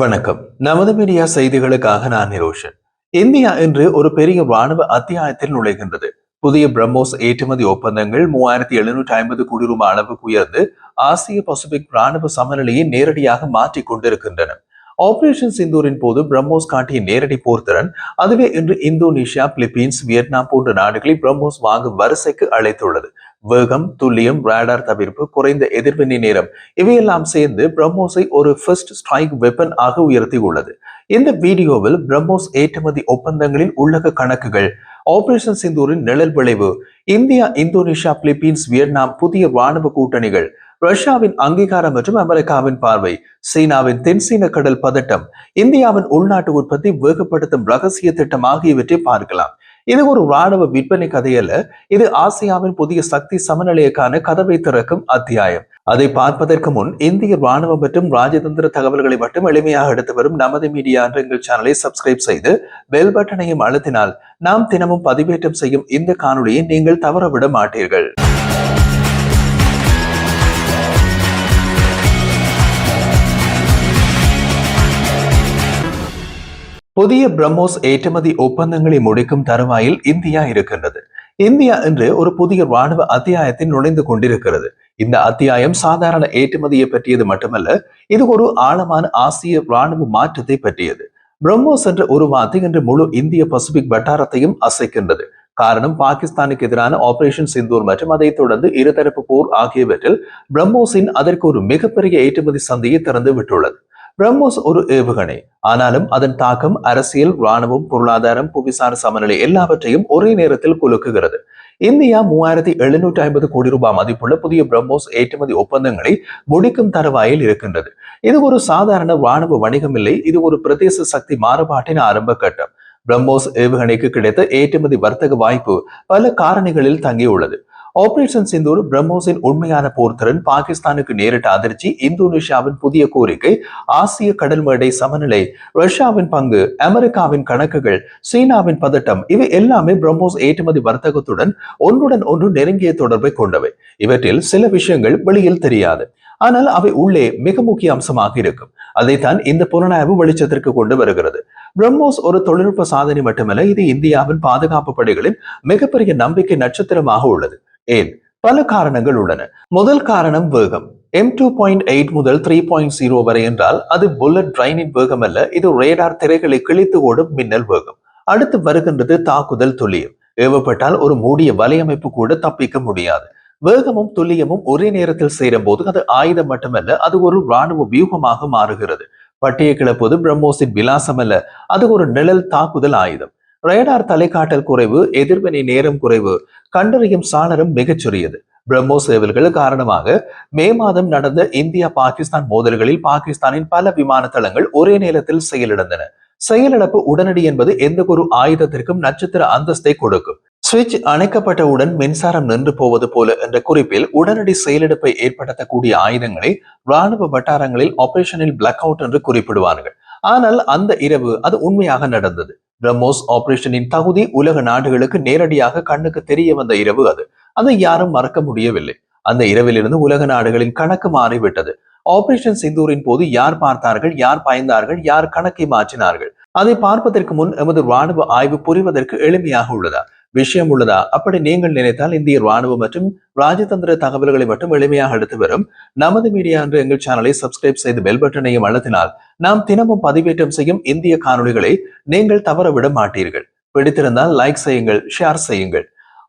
வணக்கம். நமது மீடியா செய்திகளுக்காக நான் நிரோஷன் இந்தியா இன்று ஒரு பெரிய ராணுவ அத்தியாயத்தில் நுழைகின்றது. புதிய பிரம்மோஸ் ஏற்றுமதி ஒப்பந்தங்கள் மூவாயிரத்தி எழுநூற்றி ஐம்பது கோடி ரூபாய் அளவுக்கு உயர்ந்து ஆசிய பசிபிக் ராணுவ சமநிலையை நேரடியாக மாற்றிக் கொண்டிருக்கின்றன. ஆபரேஷன் சிந்தூரின் போது பிரம்மோஸ் காட்டிய நேரடி போர்த்திறன் அதுவே இன்று இந்தோனேஷியா பிலிப்பீன்ஸ் வியட்நாம் போன்ற நாடுகளை பிரம்மோஸ் வாங்கும் வரிசைக்கு அழைத்துள்ளது. வேகம் துல்லியம் ரேடார் தவிர்ப்பு குறைந்த எதிர்வினை நேரம் இவையெல்லாம் சேர்ந்து பிரம்மோஸை ஒரு ஃபர்ஸ்ட் ஸ்ட்ரைக் வெப்பன் ஆக உயர்த்தி உள்ளது. இந்த வீடியோவில் பிரம்மோஸ் ஏற்றுமதி ஒப்பந்தங்களில் உள்ளக கணக்குகள் ஆபரேஷன் சிந்தூரின் நிழல் விளைவு இந்தியா இந்தோனேஷியா பிலிப்பீன்ஸ் வியட்நாம் புதிய ராணுவ கூட்டணிகள் ரஷ்யாவின் அங்கீகாரம் மற்றும் அமெரிக்காவின் பார்வை சீனாவின் தென்சீன கடல் பதட்டம் இந்தியாவின் உள்நாட்டு உற்பத்தி வேகப்படுத்தும் ரகசிய திட்டம் ஆகியவற்றை பார்க்கலாம். இது ஒரு ராணுவ விற்பனை கதையல்ல இது ஆசியாவின் புதிய சக்தி சமநிலையக்கான கதவை திறக்கும் அத்தியாயம். அதை பார்ப்பதற்கு முன் இந்திய ராணுவம் மற்றும் ராஜதந்திர தகவல்களை மட்டும் எளிமையாக எடுத்து வரும் நமது மீடியா என்ற எங்கள் சேனலை சப்ஸ்கிரைப் செய்து பெல் பட்டனையும் அழுத்தினால் நாம் தினமும் பதிவேற்றம் செய்யும் இந்த காணொலியை நீங்கள் தவறவிட மாட்டீர்கள். புதிய பிரம்மோஸ் ஏற்றுமதி ஒப்பந்தங்களை முடிக்கும் தருவாயில் இந்தியா இருக்கின்றது. இந்தியா இன்று ஒரு புதிய ராணுவ அத்தியாயத்தில் நுழைந்து கொண்டிருக்கிறது. இந்த அத்தியாயம் சாதாரண ஏற்றுமதியை பற்றியது மட்டுமல்ல இது ஒரு ஆழமான ஆசிய ராணுவ மாற்றத்தை பற்றியது. பிரம்மோஸ் என்ற ஒரு வார்த்தை இன்று முழு இந்திய பசிபிக் வட்டாரத்தையும் அசைக்கின்றது. காரணம் பாகிஸ்தானுக்கு எதிரான ஆபரேஷன் சிந்தூர் மற்றும் அதைத் தொடர்ந்து இருதரப்பு போர் ஆகியவற்றில் பிரம்மோஸின் அதற்கு ஒரு மிகப்பெரிய ஏற்றுமதி சந்தையை திறந்து விட்டுள்ளது பிரம்மோஸ் ஒரு ஏவுகணை. ஆனாலும் அதன் தாக்கம் அரசியல் ராணுவம் பொருளாதாரம் புவிசார் சமநிலை எல்லாவற்றையும் ஒரே நேரத்தில் குலுக்குகிறது. இந்தியா மூவாயிரத்தி எழுநூற்றி ஐம்பது கோடி ரூபாய் மதிப்புள்ள புதிய பிரம்மோஸ் ஏற்றுமதி ஒப்பந்தங்களை முடிக்கும் தருவாயில் இருக்கின்றது. இது ஒரு சாதாரண ராணுவ வணிகம் இல்லை இது ஒரு பிரதேச சக்தி மாறுபாட்டின் ஆரம்ப கட்டம் பிரம்மோஸ் ஏவுகணைக்கு கிடைத்த ஏற்றுமதி வர்த்தக வாய்ப்பு பல காரணிகளில் தங்கியுள்ளது. ஆபரேஷன் சிந்தூர் பிரம்மோஸின் உண்மையான போர்த்திறன் பாகிஸ்தானுக்கு நேரிட்ட அதிர்ச்சி இந்தோனேஷியாவின் புதிய கோரிக்கை ஆசிய கடல் மேடை சமநிலை ரஷ்யாவின் பங்கு அமெரிக்காவின் கணக்குகள் சீனாவின் பதட்டம் இவை எல்லாமே பிரம்மோஸ் ஏற்றுமதி வர்த்தகத்துடன் ஒன்றுடன் ஒன்று நெருங்கிய தொடர்பை கொண்டவை. இவற்றில் சில விஷயங்கள் வெளியில் தெரியாது. ஆனால் அவை உள்ளே மிக முக்கிய அம்சமாக இருக்கும். அதைத்தான் இந்த புலனாய்வு வெளிச்சத்திற்கு கொண்டு வருகிறது. பிரம்மோஸ் ஒரு தொழில்நுட்ப சாதனை மட்டுமல்ல இது இந்தியாவின் பாதுகாப்பு படைகளின் மிகப்பெரிய நம்பிக்கை நட்சத்திரமாக உள்ளது. ஏன்? பல காரணங்கள் உள்ளன. முதல் காரணம் வேகம். எம் டூ பாயிண்ட் எயிட் முதல் த்ரீ பாயிண்ட் ஜீரோ வரை என்றால் அது புல்லட் ட்ரைனின் வேகம் அல்ல இது ரேடார் திரைகளை கிழித்து ஓடும் மின்னல் வேகம். அடுத்து வருகின்றது தாக்குதல் துல்லியம். ஏவப்பட்டால் ஒரு மூடிய வலையமைப்பு கூட தப்பிக்க முடியாது. வேகமும் துல்லியமும் ஒரே நேரத்தில் சேரும் போது அது ஆயுதம் மட்டுமல்ல அது ஒரு ராணுவ வியூகமாக மாறுகிறது. பட்டியை கிளப்பது பிரம்மோஸின் விலாசம் அல்ல அது ஒரு நிழல் தாக்குதல் ஆயுதம். ரேடார் தலைக்காட்டல் குறைவு எதிர்வினை நேரம் குறைவு கண்டறியும் சாளரம் மிகச்சிறியது பிரம்மோஸ் ஏவல்கள் காரணமாக மே மாதம் நடந்த இந்தியா பாகிஸ்தான் மோதல்களில் பாகிஸ்தானின் பல விமான தளங்கள் ஒரே நேரத்தில் செயலிழந்தன. செயலிழப்பு உடனடி என்பது எந்த ஒரு ஆயுதத்திற்கும் நட்சத்திர அந்தஸ்தை கொடுக்கும். சுவிட்ச் அணைக்கப்பட்டவுடன் மின்சாரம் நின்று போவது போல என்ற குறிப்பில் உடனடி செயலிழப்பை ஏற்படுத்தக்கூடிய ஆயுதங்களை ராணுவ வட்டாரங்களில் ஆபரேஷனில் பிளாக் அவுட் என்று குறிப்பிடுவார்கள். ஆனால் அந்த இரவு அது உண்மையாக நடந்தது. பிரம்மோஸ் ஆபரேஷனின் தகுதி உலக நாடுகளுக்கு நேரடியாக கண்ணுக்கு தெரிய வந்த இரவு அது. அதை யாரும் மறக்க முடியவில்லை. அந்த இரவிலிருந்து உலக நாடுகளின் கணக்கு மாறிவிட்டது. ஆபரேஷன் சிந்தூரின் போது யார் பார்த்தார்கள் யார் பயந்தார்கள் யார் கணக்கை மாற்றினார்கள்? அதை பார்ப்பதற்கு முன் எமது ராணுவ ஆய்வு புரிவதற்கு எளிமையாக உள்ளதா? விஷயம் உள்ளதா? அப்படி நீங்கள் நினைத்தால் இந்திய ராணுவம் மற்றும் ராஜதந்திர தகவல்களை மட்டும் எளிமையாக எடுத்து வரும். நமது மீடியா என்ற எங்கள் சேனலை சப்ஸ்கிரைப் செய்து பெல் பட்டனையும் அழுத்தினால் நாம் தினமும் பதிவேற்றம் செய்யும் இந்திய காணொலிகளை நீங்கள் தவற விட மாட்டீர்கள். பிடித்திருந்தால் லைக் செய்யுங்கள் ஷேர் செய்யுங்கள்.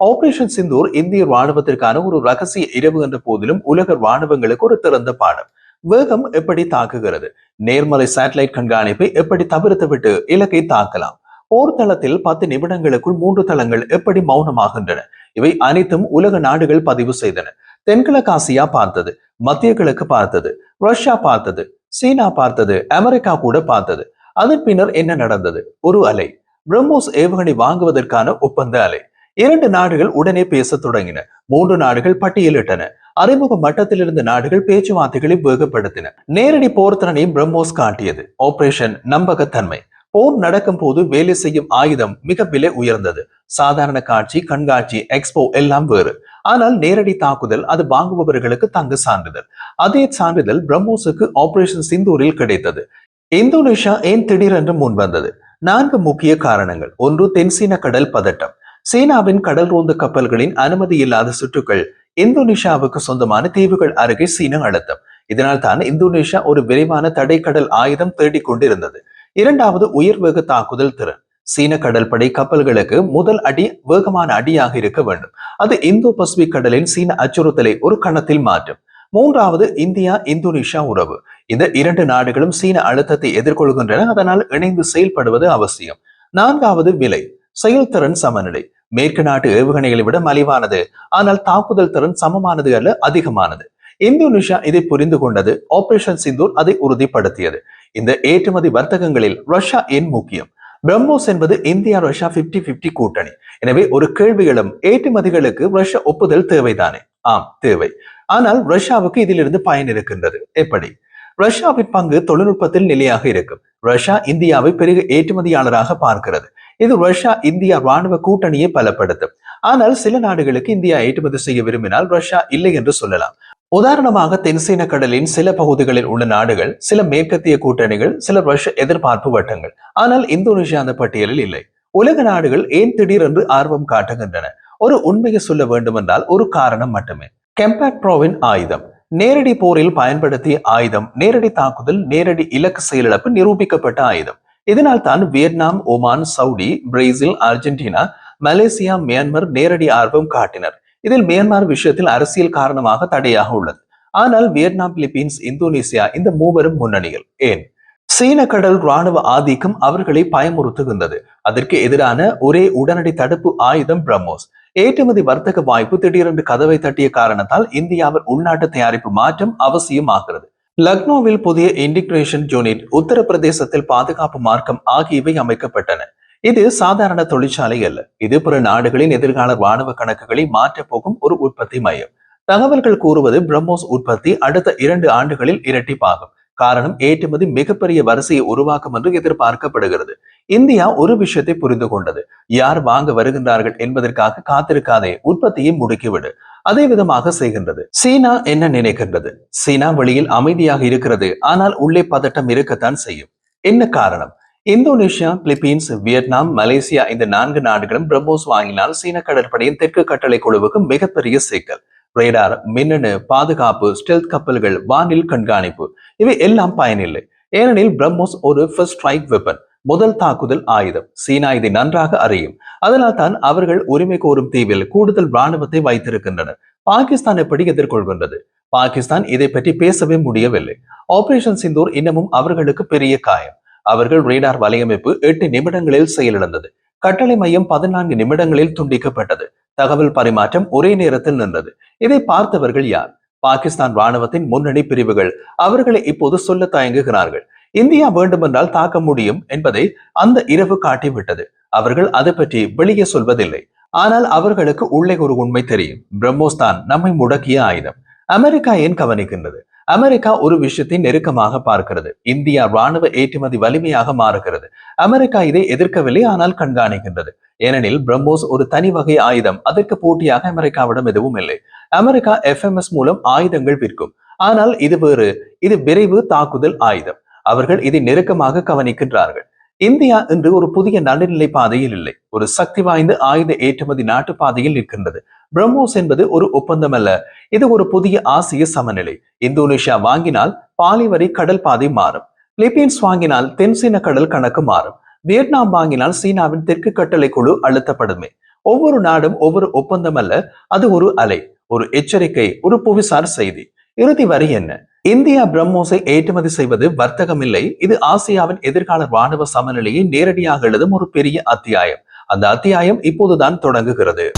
ஆபரேஷன் சிந்தூர் இந்திய ராணுவத்திற்கான ஒரு ரகசிய இரவு என்ற போதிலும் உலக ராணுவங்களுக்கு ஒரு திறந்த பாடம். வேகம் எப்படி தாக்குகிறது? நேர்மறை சேட்டலைட் கண்காணிப்பை எப்படி தவிர்த்துவிட்டு இலக்கை தாக்கலாம்? போர்த்தளத்தில் பத்து நிமிடங்களுக்குள் மூன்று தளங்கள் எப்படி மௌனமாகின்றன? இவை அனைத்தும் உலக நாடுகள் பதிவு செய்தன. தென்கிழக்கு ஆசியா பார்த்தது மத்திய கிழக்கு பார்த்தது ரஷ்யா பார்த்தது சீனா பார்த்தது அமெரிக்கா கூட பார்த்தது. அதன் பின்னர் என்ன நடந்தது? ஒரு அலை. பிரம்மோஸ் ஏவுகணை வாங்குவதற்கான ஒப்பந்த அலை. இரண்டு நாடுகள் உடனே பேச தொடங்கின. மூன்று நாடுகள் பட்டியலிட்டன. அறிமுக மட்டத்தில் இருந்த நாடுகள் பேச்சுவார்த்தைகளை வேகப்படுத்தின. நேரடி போர்த்தனையும் பிரம்மோஸ் காட்டியது. ஆபரேஷன் நம்பகத்தன்மை. போர் நடக்கும் போது வேலை செய்யும் ஆயுதம் மிக விலை உயர்ந்தது. சாதாரண காட்சி கண்காட்சி எக்ஸ்போ எல்லாம் வேறு. ஆனால் நேரடி தாக்குதல் அது வாங்குபவர்களுக்கு தங்க சான்றிதழ். அதே சான்றிதழ் பிரம்மோஸுக்கு ஆபரேஷன் சிந்தூரில் கிடைத்தது. இந்தோனேஷியா ஏன் திடீரென்று முன் வந்தது நான்கு முக்கிய காரணங்கள். ஒன்று தென்சீன கடல் பதட்டம். சீனாவின் கடல் ரோந்து கப்பல்களின் அனுமதி இல்லாத சுற்றுக்கள் இந்தோனேஷியாவுக்கு சொந்தமான தீவுகள் அருகே சீன அழுத்தம். இதனால் தான் இந்தோனேஷியா ஒரு விரைவான தடைக்கடல் ஆயுதம் தேடிக் கொண்டிருந்தது இரண்டாவது உயர் வேக தாக்குதல் திறன். சீன கடல் படை கப்பல்களுக்கு முதல் அடி வேகமான அடியாக இருக்க வேண்டும். அது இந்தோ பசிபிக் கடலின் சீன அச்சுறுத்தலை ஒரு கணத்தில் மாற்றும். மூன்றாவது இந்தியா இந்தோனேஷியா உறவு. இந்த இரண்டு நாடுகளும் சீன அழுத்தத்தை எதிர்கொள்கின்றன. அதனால் இணைந்து செயல்படுவது அவசியம். நான்காவது விலை. செயல்திறன் சமநிலை. மேற்கு நாட்டு ஏவுகணைகளை விட மலிவானது. ஆனால் தாக்குதல் திறன் சமமானது அல்ல அதிகமானது. இந்தோனேஷியா இதை புரிந்து கொண்டது. ஆபரேஷன் சிந்தூர் அதை உறுதிப்படுத்தியது. இந்த ஏற்றுமதி வர்த்தகங்களில் ரஷ்யா ஏன் முக்கியம்? பிரம்மோஸ் என்பது இந்தியா ரஷ்யா பிப்டி பிப்டி கூட்டணி. எனவே ஒரு கேள்விகளும் ஏற்றுமதிகளுக்கு ரஷ்யா ஒப்புதல் தேவைதானே? ஆம் தேவை. ஆனால் ரஷ்யாவுக்கு இதிலிருந்து பயன் இருக்கின்றது. எப்படி? ரஷ்யாவின் பங்கு தொழில்நுட்பத்தில் நிலையாக இருக்கும். ரஷ்யா இந்தியாவை பெரிய ஏற்றுமதியாளராக பார்க்கிறது. இது ரஷ்யா இந்தியா ராணுவ கூட்டணியை பலப்படுத்தும். ஆனால் சில நாடுகளுக்கு இந்தியா ஏற்றுமதி செய்ய விரும்பினால் ரஷ்யா இல்லை என்று சொல்லலாம். உதாரணமாக தென்சீன கடலின் சில பகுதிகளில் உள்ள நாடுகள் சில மேற்கத்திய கூட்டணிகள் சில ரஷ்ய எதிர்பார்ப்பு வட்டங்கள். ஆனால் இந்தோனேஷியா அந்த பட்டியலில் இல்லை. உலக நாடுகள் ஏன் திடீரென்று ஆர்வம் காட்டுகின்றன? ஒரு உண்மையை சொல்ல வேண்டுமென்றால் ஒரு காரணம் மட்டுமே. கெம்பாக் ப்ரோவின் ஆயுதம். நேரடி போரில் பயன்படுத்திய ஆயுதம் நேரடி தாக்குதல் நேரடி இலக்கு செயலிழப்பு நிரூபிக்கப்பட்ட ஆயுதம். இதனால் தான் Vietnam Oman Saudi Brazil Argentina Malaysia Myanmar நேரடி ஆர்வம் காட்டினர். இதில் மியான்மர் விஷயத்தில் அரசியல் காரணமாக தடையாக உள்ளது. ஆனால் வியட்நாம் பிலிப்பீன்ஸ் இந்தோனேசியா இந்த மூவரும் முன்னணியில் ஏன்? சீன கடல் ராணுவ ஆதிக்கம் அவர்களை பயமுறுத்துகின்றது. அதற்கு எதிரான ஒரே உடனடி தடுப்பு ஆயுதம் பிரம்மோஸ். ஏற்றுமதி வர்த்தக வாய்ப்பு திடீரென்று கதவை தட்டிய காரணத்தால் இந்தியாவில் உள்நாட்டு தயாரிப்பு மாற்றம் அவசியமாகிறது. லக்னோவில் புதிய இன்டிகிரேஷன் யூனிட் உத்தரப்பிரதேசத்தில் பாதுகாப்பு மார்க்கம் ஆகியவை அமைக்கப்பட்டன. இது சாதாரண தொழிற்சாலை அல்ல. இது பிற நாடுகளின் எதிர்கால ராணுவ கணக்குகளை மாற்றப்போகும் ஒரு உற்பத்தி மையம். தகவல்கள் கூறுவது பிரம்மோஸ் உற்பத்தி அடுத்த இரண்டு ஆண்டுகளில் இரட்டிப்பாகும். காரணம் ஏற்றுமதி மிகப்பெரிய வரிசையை உருவாக்கும் என்று எதிர்பார்க்கப்படுகிறது. இந்தியா ஒரு விஷயத்தை புரிந்து கொண்டது. யார் வாங்க வருகின்றார்கள் என்பதற்காக காத்திருக்காதே உற்பத்தியை முடுக்கிவிடு. அதே விதமாக செய்கின்றது. சீனா என்ன நினைக்கின்றது? சீனா வெளியில் அமைதியாக இருக்கிறது ஆனால் உள்ளே பதட்டம் இருக்கத்தான் செய்யும். என்ன காரணம்? இந்தோனேஷியா பிலிப்பீன்ஸ் வியட்நாம் மலேசியா இந்த நான்கு நாடுகளும் பிரம்மோஸ் வாங்கினால் சீன கடற்படையின் தெற்கு கட்டளை குழுவுக்கு மிகப்பெரிய சிக்கல். ரேடார் மின்னணு பாதுகாப்பு ஸ்டெல்த் கப்பல்கள் வானில் கண்காணிப்பு. இவை எல்லாம் பயனில்லை. ஏனெனில் பிரம்மோஸ் ஒரு ஃபர்ஸ்ட் ஸ்ட்ரைக் வெப்பன் முதல் தாக்குதல் ஆயுதம். சீனா இதை நன்றாக அறியும். அதனால் தான் அவர்கள் உரிமை கோரும் தீவில் கூடுதல் ராணுவத்தை வைத்திருக்கின்றனர். பாகிஸ்தான் எப்படி எதிர்கொள்கின்றது? பாகிஸ்தான் இதை பற்றி பேசவே முடியவில்லை. ஆபரேஷன் சிந்தூர் இன்னமும் அவர்களுக்கு பெரிய காயம். அவர்கள் ரேடார் வலையமைப்பு எட்டு நிமிடங்களில் செயலிழந்தது. கட்டளை மையம் பதினான்கு நிமிடங்களில் துண்டிக்கப்பட்டது. தகவல் பரிமாற்றம் ஒரே நேரத்தில் நின்றது. இதை பார்த்தவர்கள் யார்? பாகிஸ்தான் ராணுவத்தின் முன்னணி பிரிவுகள். அவர்களை இப்போது சொல்ல தயங்குகிறார்கள். இந்தியா வேண்டுமென்றால் தாக்க முடியும் என்பதை அந்த இரவு காட்டிவிட்டது. அவர்கள் அதை பற்றி வெளியே சொல்வதில்லை. ஆனால் அவர்களுக்கு உள்ளே ஒரு உண்மை தெரியும். பிரம்மோஸ் தான் நம்மை முடக்கிய ஆயுதம். அமெரிக்கா ஏன் கவனிக்கின்றது? அமெரிக்கா ஒரு விஷயத்தை நெருக்கமாக பார்க்கிறது. இந்தியா ராணுவ ஏற்றுமதி வலிமையாக மாறுகிறது. அமெரிக்கா இதை எதிர்க்கவில்லை ஆனால் கண்காணிக்கின்றது. ஏனெனில் பிரம்மோஸ் ஒரு தனி வகை ஆயுதம். அதற்கு போட்டியாக அமெரிக்காவிடம் எதுவும் இல்லை. அமெரிக்கா எஃப்எம்எஸ் மூலம் ஆயுதங்கள் விற்கும். ஆனால் இது வேறு இது விரைவு தாக்குதல் ஆயுதம். அவர்கள் இதை நெருக்கமாக கவனிக்கின்றார்கள். இந்தியா இன்று ஒரு புதிய நடுநிலை பாதையில் இல்லை. ஒரு சக்தி வாய்ந்த ஆயுத ஏற்றுமதி நாட்டு பாதையில் நிற்கின்றது. பிரம்மோஸ் என்பது ஒரு ஒப்பந்தம் அல்ல இது ஒரு புதிய ஆசிய சமநிலை. இந்தோனேஷியா வாங்கினால் பாலிவரி கடல் பாதை மாறும். பிலிப்பீன்ஸ் வாங்கினால் தென்சீன கடல் கணக்கு மாறும். வியட்நாம் வாங்கினால் சீனாவின் தெற்கு கட்டளை குழு அழுத்தப்படுமே. ஒவ்வொரு நாடும் ஒவ்வொரு ஒப்பந்தம் அல்ல அது ஒரு அலை ஒரு எச்சரிக்கை ஒரு புவிசார் செய்தி. இறுதி வரி என்ன? இந்தியா பிரம்மோஸை ஏற்றுமதி செய்வது வர்த்தகம் இல்லை இது ஆசியாவின் எதிர்கால ராணுவ சமநிலையை நேரடியாக எழுதும் ஒரு பெரிய அத்தியாயம். அந்த அத்தியாயம் இப்போதுதான் தொடங்குகிறது.